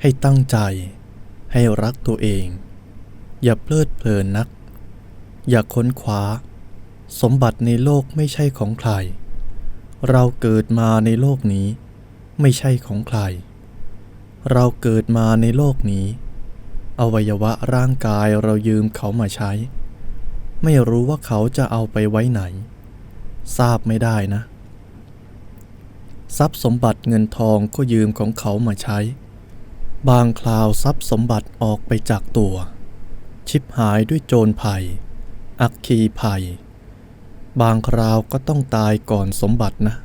ให้ตั้งใจ ให้รักตัวเอง อย่าเพลิดเพลินนัก อย่าค้นคว้า สมบัติในโลกไม่ใช่ของใคร เราเกิดมาในโลกนี้ ไม่ใช่ของใคร เราเกิดมาในโลกนี้ อวัยวะร่างกายเรายืมเขามาใช้ ไม่รู้ว่าเขาจะเอาไปไว้ไหน ทราบไม่ได้นะ ทรัพย์สมบัติเงินทองก็ยืมของเขามาใช้ บางคราวทรัพย์สมบัติออกไปจากตัว ชิบหายด้วยโจรภัย อักคีภัย บางคราวก็ต้องตายก่อนสมบัตินะ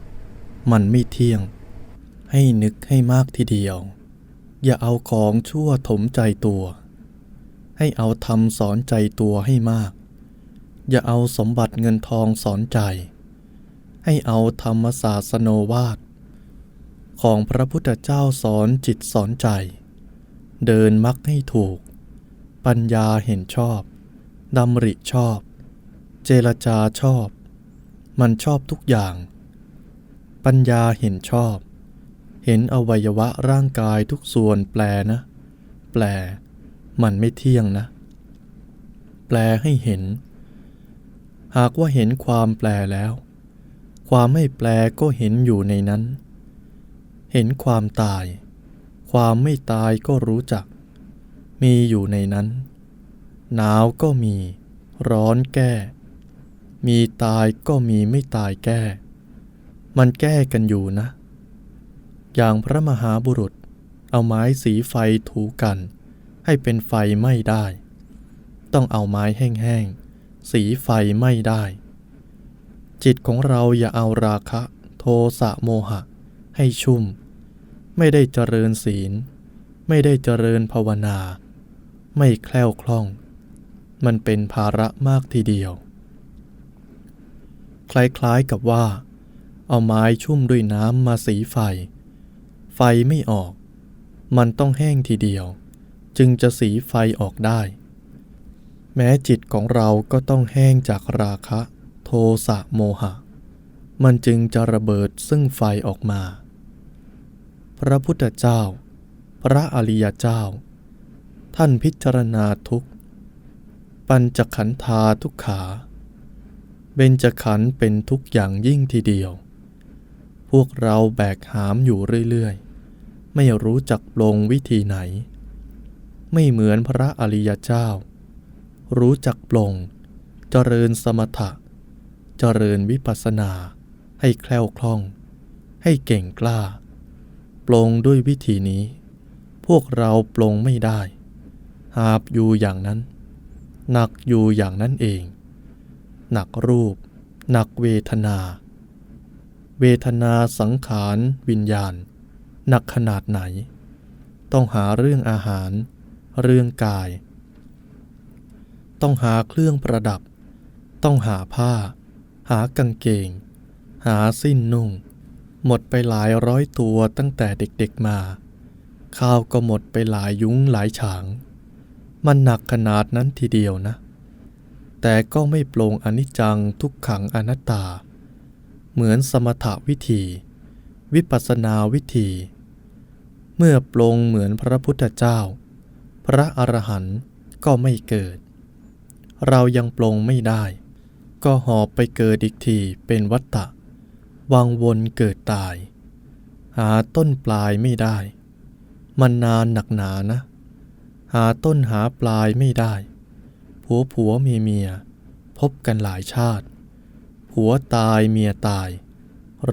มันไม่เที่ยง ให้นึกให้มากทีเดียว อย่าเอาของชั่วถมใจตัว ให้เอาธรรมสอนใจตัวให้มาก อย่าเอาสมบัติเงินทองสอนใจ ให้เอาธรรมศาสโนวาทของพระพุทธเจ้าสอนจิตสอนใจ เดินมักให้ถูก ปัญญาเห็นชอบดำริชอบ เจรจาชอบ มันชอบทุกอย่าง ปัญญาเห็นชอบ เห็นอวัยวะร่างกายทุกส่วนแปลนะ แปล มันไม่เที่ยงนะ แปลให้เห็น หากว่าเห็นความแปลแล้ว ความไม่แปลก็เห็นอยู่ในนั้น เห็นความตาย ความไม่ตายก็รู้จัก มีอยู่ในนั้น หนาวก็มี ร้อนแก้ มีตายก็มีไม่ตายแก้ มันแก้กันอยู่นะ อย่างพระมหาบุรุษ เอาไม้สีไฟถูกัน ให้เป็นไฟไม่ได้ ต้องเอาไม้แห้งๆ สีไฟไม่ได้ จิตของเราอย่าเอาราคะ โทสะโมหะ ให้ชุ่ม ไม่ได้เจริญศีล ไม่ได้เจริญภาวนา ไม่แคล่วคล่อง มันเป็นภาระมากทีเดียว คล้ายๆกับว่า เอาไม้ชุ่มด้วยน้ำมาสีไฟ ไฟไม่ออก มันต้องแห้งทีเดียว จึงจะสีไฟออกได้ แม้จิตของเราก็ต้องแห้งจากราคะ โทสะโมหะ มันจึงจะระเบิดซึ่งไฟออกมา พระพุทธเจ้า พระอริยเจ้า ท่านพิจารณาทุกปัญจขันธาทุกขาเบญจขันธ์เป็นทุกอย่างยิ่งทีเดียว พวกเราแบกหามอยู่เรื่อยๆ ไม่รู้จักลงวิธีไหน ไม่เหมือนพระอริยเจ้า รู้จักปลง เจริญสมถะ เจริญวิปัสสนา ให้แคล่วคล่อง ให้เก่งกล้า ปลงด้วยวิธีนี้ พวกเราปลงไม่ได้ หาบอยู่อย่างนั้น หนักอยู่อย่างนั้นเอง หนักรูป หนักเวทนา เวทนาสังขารวิญญาณ หนักขนาดไหน ต้องหาเรื่องอาหาร เรื่องกาย ต้องหาเครื่องประดับ ต้องหาผ้า หากางเกง หาสิ้นนุ่ง หมดไปหลายร้อยตัวตั้งแต่เด็กๆมา ข้าวก็หมดไปหลายยุ้งหลายฉาง มันหนักขนาดนั้นทีเดียวนะ แต่ก็ไม่โปร่งอนิจจังทุกขังอนัตตา เหมือนสมถวิธี วิปัสนาวิธี เมื่อโปลงเหมือนพระพุทธเจ้า พระอรหันต์ก็ไม่เกิด เรายังโปลงไม่ได้ ก็หอบไปเกิดอีกทีเป็นวัฏฏะ วังวนเกิดตาย หาต้นปลายไม่ได้ มันนานหนักหนานะ หาต้นหาปลายไม่ได้ ผัวผัวเมียเมีย พบกันหลายชาติ ผัวตายเมียตาย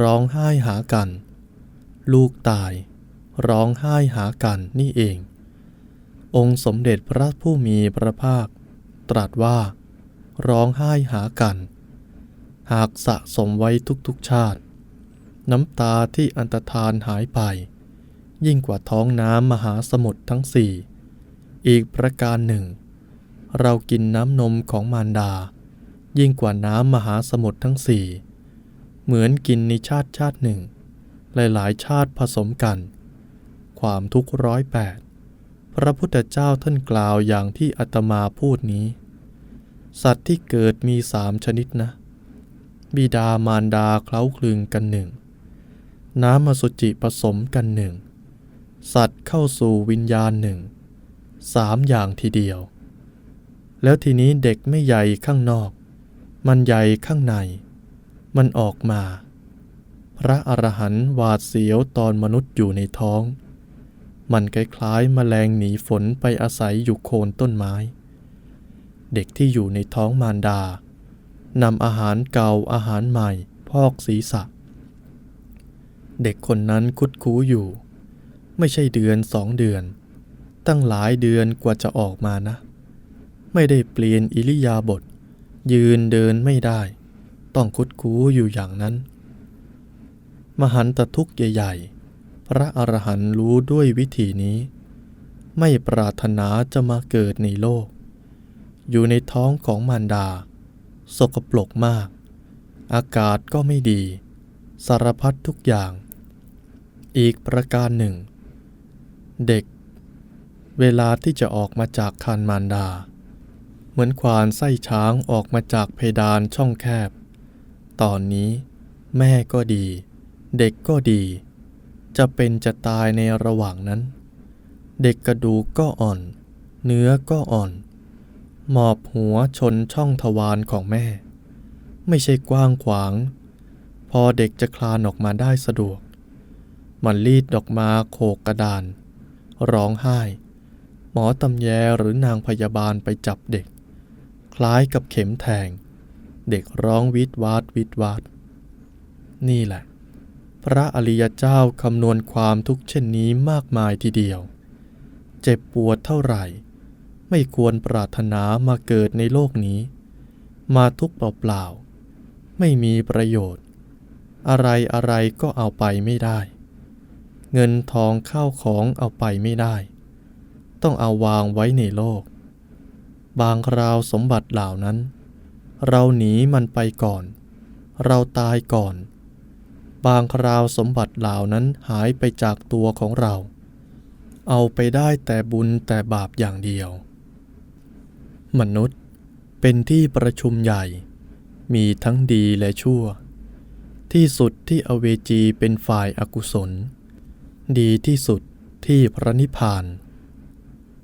ร้องไห้หากัน ลูกตาย ร้องไห้หากันนี่เอง องค์สมเด็จพระผู้มีพระภาค ตรัสว่า ร้องไห้หากัน หากสะสมไว้ทุกๆชาติ น้ำตาที่อันตรธานหายไป ยิ่งกว่าท้องน้ำมหาสมุทรทั้งสี่ อีกประการหนึ่ง เรากินน้ำนมของมารดา ยิ่งกว่าน้ำมหาสมุทรทั้งสี่ เหมือนกินในชาติชาติหนึ่ง หลายๆ ชาติผสมกัน ความทุกข์ร้อยแปดพระพุทธเจ้าท่านกล่าวอย่างที่อาตมาพูดนี้ สัตว์ที่เกิดมีสามชนิดนะ บิดามารดาเคล้าคลึงกันหนึ่ง น้ำมสุจิผสมกันหนึ่ง สัตว์เข้าสู่วิญญาณหนึ่ง สามอย่างทีเดียว แล้วทีนี้เด็กไม่ใหญ่ข้างนอก มันใหญ่ข้างใน มันออกมา พระอรหันต์หวาดเสียวตอนมนุษย์อยู่ในท้อง มันคล้ายๆแมลงหนีฝนไปอาศัยอยู่โคนต้นไม้ เด็กที่อยู่ในท้องมารดา นำอาหารเก่าอาหารใหม่ พอกศีรษะ เด็กคนนั้นคุดคู้อยู่ ไม่ใช่เดือนสองเดือน ตั้งหลายเดือนกว่าจะออกมานะ ไม่ได้เปลี่ยนอิริยาบถยืนเดินไม่ได้ ต้องคุดคู้อยู่อย่างนั้น มหันตทุกข์ใหญ่ๆ พระอรหันต์รู้ด้วยวิธีนี้ ไม่ปรารถนาจะมาเกิดในโลก อยู่ในท้องของมารดา สกปรกมาก อากาศก็ไม่ดี สารพัดทุกอย่าง อีกประการหนึ่ง เด็ก เวลาที่จะออกมาจากคานมารดา เหมือนควานไส้ช้างออกมาจากเพดานช่องแคบ ตอนนี้แม่ก็ดี เด็กก็ดี จะเป็นจะตายในระหว่างนั้น เด็กกระดูกก็อ่อน เนื้อก็อ่อน หมอบหัวชนช่องทวารของแม่ ไม่ใช่กว้างขวาง พอเด็กจะคลานออกมาได้สะดวก มันรีดออกมาโขกกระดาน ร้องไห้ หมอตำแยหรือนางพยาบาลไปจับเด็ก คล้ายกับเข็มแทง เด็กร้องวิดวาดวิดวาด นี่แหละ พระอริยเจ้าคำนวณความทุกข์เช่นนี้มากมายทีเดียว เจ็บปวดเท่าไหร่ ไม่ควรปรารถนามาเกิดในโลกนี้ มาทุกเปล่าๆไม่มีประโยชน์ อะไรอะไรก็เอาไปไม่ได้ เงินทองข้าวของเอาไปไม่ได้ ต้องเอาวางไว้ในโลก บางคราวสมบัติเหล่านั้น เราหนีมันไปก่อน เราตายก่อน บางคราวสมบัติเหล่านั้นหายไปจากตัวของเราเอาไปได้แต่บุญแต่บาปอย่างเดียว มนุษย์เป็นที่ประชุมใหญ่ มีทั้งดีและชั่ว ที่สุดที่อเวจีเป็นฝ่ายอากุศล ดีที่สุดที่พระนิพพาน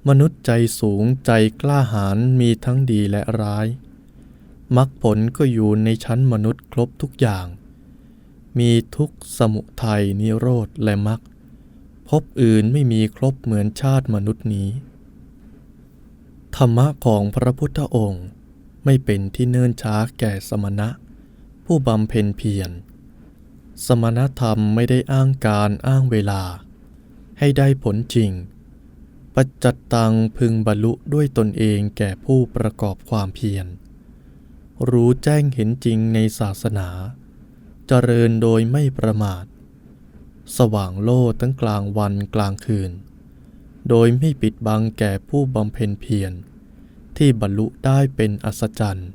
มนุษย์ใจสูงใจกล้าหาญมีทั้งดีและร้ายมรรคผลก็อยู่ในชั้นมนุษย์ครบทุกอย่าง มีทุกสมุทัยนิโรธและมรรคพบอื่นไม่มีครบเหมือนชาติมนุษย์นี้ ธรรมะของพระพุทธองค์ไม่เป็นที่เนิ่นช้าแก่สมณะ ผู้บำเพ็ญเพียร สมณธรรมไม่ได้อ้างการอ้างเวลา ให้ได้ผลจริง ปัจจัตตังพึงบรรลุด้วยตนเองแก่ผู้ประกอบความเพียร รู้แจ้งเห็นจริงในศาสนา เจริญโดยไม่ประมาท สว่างโลดทั้งกลางวันกลางคืน โดยไม่ปิดบังแก่ผู้บำเพ็ญเพียร ที่บรรลุได้เป็นอัศจรรย์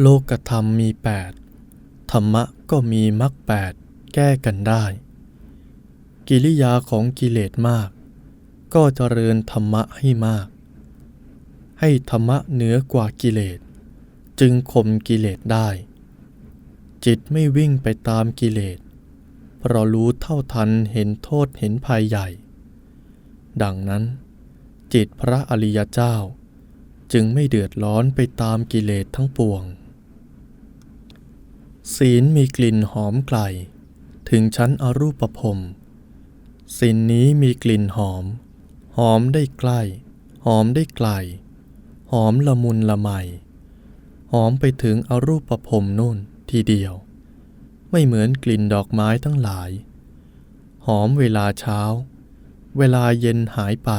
โลกธรรมมีแปดธรรมะก็มีมรรคแปดแก้กันได้ กิริยาของกิเลสมาก ก็เจริญธรรมะให้มาก ให้ธรรมะเหนือกว่ากิเลส จึงข่มกิเลสได้ จิตไม่วิ่งไปตามกิเลสเพราะรู้เท่าทันเห็นโทษเห็นภัยใหญ่ ดังนั้น จิตพระอริยเจ้า จึงไม่เดือดร้อนไปตามกิเลสทั้งปวง ศีลมีกลิ่นหอมไกล ถึงชั้นอรูปภพศีลนี้มีกลิ่นหอม หอมได้ใกล้ หอมได้ไกล หอมละมุนละไม หอมไปถึงอรูปภพนู่นทีเดียว ไม่เหมือนกลิ่นดอกไม้ทั้งหลาย หอมเวลาเช้า เวลาเย็นหายไป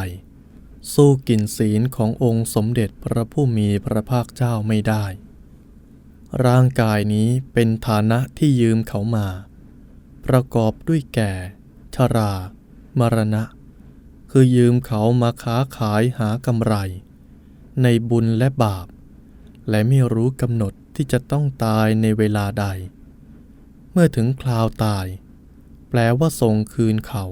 สู้กลิ่นศีลขององค์สมเด็จพระผู้มีพระภาคเจ้าไม่ได้ ร่างกายนี้เป็นฐานะที่ยืมเขามา ประกอบด้วยแก่ ชรา มรณะ คือยืมเขามาค้าขายหากำไร ในบุญและบาป และไม่รู้กำหนดที่จะต้องตายในเวลาใด เมื่อถึงคราวตาย แปลว่าส่งคืนเขา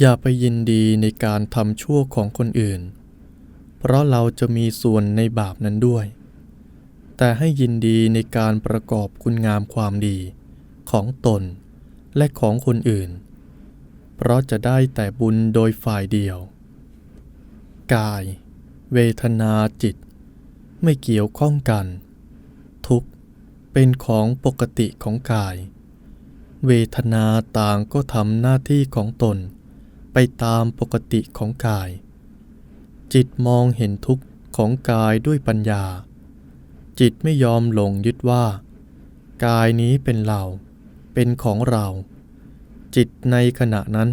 อย่าไปยินดีในการทำชั่วของคนอื่น เพราะเราจะมีส่วนในบาปนั้นด้วย แต่ให้ยินดีในการประกอบคุณงามความดีของตนและของคนอื่น เพราะจะได้แต่บุญโดยฝ่ายเดียว กาย เวทนาจิต ไม่เกี่ยวข้องกัน ทุกเป็นของปกติของกาย เวทนาต่างก็ทำหน้าที่ของตน ไปตามปกติของกาย จิตมองเห็นทุกข์ของกายด้วยปัญญา จิตไม่ยอมหลงยึดว่า กายนี้เป็นเรา เป็นของเรา จิตในขณะนั้น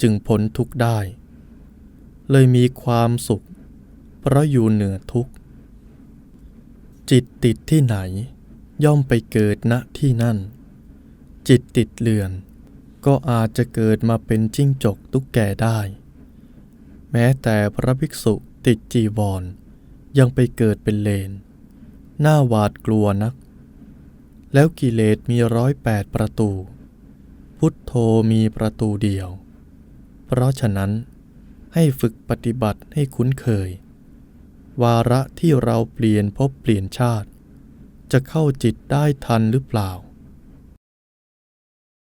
จึงพ้นทุกข์ได้ เลยมีความสุข เพราะอยู่เหนือทุกข์ จิตติดที่ไหน ย่อมไปเกิดณที่นั่น จิตติดเลือน ก็อาจจะเกิดมาเป็นจิ้งจกตุ๊กแกได้ แม้แต่พระภิกษุติดจีวร ยังไปเกิดเป็นเลน หน้าหวาดกลัวนัก แล้วกิเลสมีร้อยแปดประตู พุทโธมีประตูเดียว เพราะฉะนั้นให้ฝึกปฏิบัติให้คุ้นเคย วาระที่เราเปลี่ยนภพเปลี่ยนชาติ จะเข้าจิตได้ทันหรือเปล่า